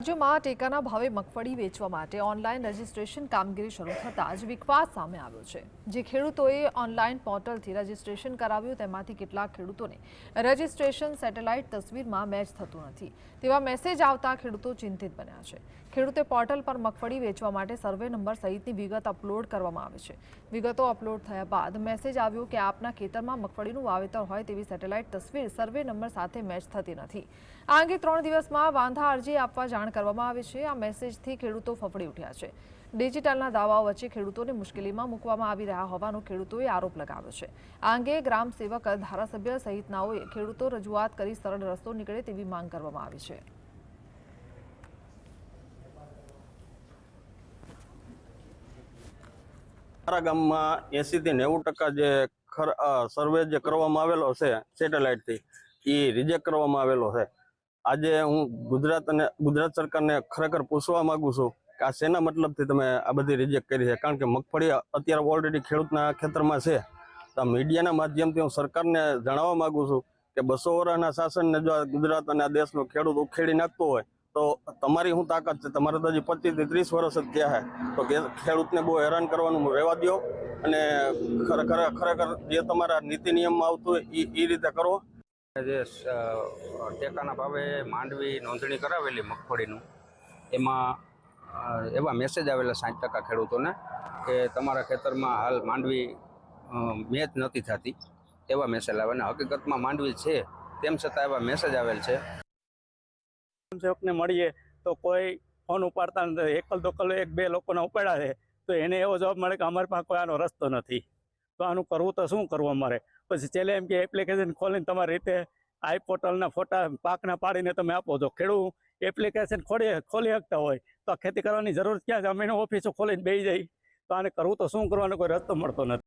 રાજ્યમાં ટેકાના ભાવે મગફળી વેચવા માટે ઓનલાઈન રજીસ્ટ્રેશન કામગીરી શરૂ થતાં જ વિકવાસ સામે આવ્યો છે. જે ખેડૂતોએ ઓનલાઈન પોર્ટલથી રજીસ્ટ્રેશન કરાવ્યું તેમાંથી કેટલાક ખેડૂતોને રજીસ્ટ્રેશન સેટેલાઇટ તસવીરમાં મેચ થતું નથી. તેવા મેસેજ આવતા ખેડૂતો ચિંતિત બન્યા છે. ખેડૂતે પોર્ટલ પર મગફળી વેચવા માટે સર્વે નંબર સહિતની વિગત અપલોડ કરવામાં આવે છે. વિગતો અપલોડ થયા બાદ મેસેજ આવ્યો કે આપના ખેતરમાં મગફળીનું વાવેતર હોય તેવી સેટેલાઇટ તસવીર સર્વે નંબર સાથે મેચ થતી નથી. આ અંગે ત્રણ દિવસમાં વાંધા અરજી આપવા જાણ કરવામાં આવી છે. આ મેસેજથી ખેડૂતો ફફડી ઉઠ્યા છે. ડિજિટલના દાવાઓ વચ્ચે ખેડૂતોને મુશ્કેલીમાં મૂકવામાં આવી રહ્યા હોવાનો ખેડૂતોએ આરોપ લગાવ્યો છે. આ અંગે ગ્રામ સેવક ધારાસભ્ય સહિતનાઓએ ખેડૂતો રજૂઆત કરી સરળ રસ્તો નીકળે તેવી માંગ કરવામાં આવી છે. મારા ગામમાં એંશીથી નેવું ટકા જે સર્વે જે કરવામાં આવેલો છે સેટેલાઇટથી એ રિજેક્ટ કરવામાં આવેલો છે. આજે હું ગુજરાત અને ગુજરાત સરકારને ખરેખર પૂછવા માંગુ છું કે આ શેના મતલબથી તમે આ બધી રિજેક્ટ કરી છે? કારણ કે મગફળી અત્યારે ઓલરેડી ખેડૂતના ખેતરમાં છે. તો મીડિયાના માધ્યમથી હું સરકારને જણાવવા માંગુ છું કે બસો વર્ષના શાસનને જો આ ગુજરાત અને આ દેશનો ખેડૂત ઉખેડી નાખતો હોય, તો તમારી શું તાકાત છે? તમારે તો હજી પચીસથી ત્રીસ વર્ષ જ થયા તો ખેડૂતને બહુ હેરાન કરવાનું રહેવા દો અને ખરેખર ખરેખર જે તમારા નીતિ નિયમમાં આવતું હોય એ રીતે કરો. જે ટેકાના ભાવે માંડવી નોંધણી કરાવેલી મગફળીનું. એમાં એવા મેસેજ આવેલા સાઠ ટકા ખેડૂતોને કે તમારા ખેતરમાં હાલ માંડવી મેચ નથી થતી. એવા મેસેજ આવે અને હકીકતમાં માંડવી છે, તેમ છતાં એવા મેસેજ આવેલ છે. મળીએ તો કોઈ ફોન ઉપાડતા નથી એકલ દોકલ એક બે લોકોને ઉપાડ્યા છે, તો એને એવો જવાબ મળે કે અમારી પાસે કોઈ આનો રસ્તો નથી. તો આનું કરવું તો શું કરવું અમારે? પછી છેલ્લે એમ કે એપ્લિકેશન ખોલીને તમારી રીતે આઈ પોર્ટલના ફોટા પાકના પાડીને તમે આપો છો. ખેડૂત એપ્લિકેશન ખોલી ખોલી શકતા હોય, તો ખેતી કરવાની જરૂર ક્યાં છે? અમે ઓફિસો ખોલીને બેસી જાય. તો આને કરવું તો શું કરવાનો? કોઈ રસ્તો મળતો નથી.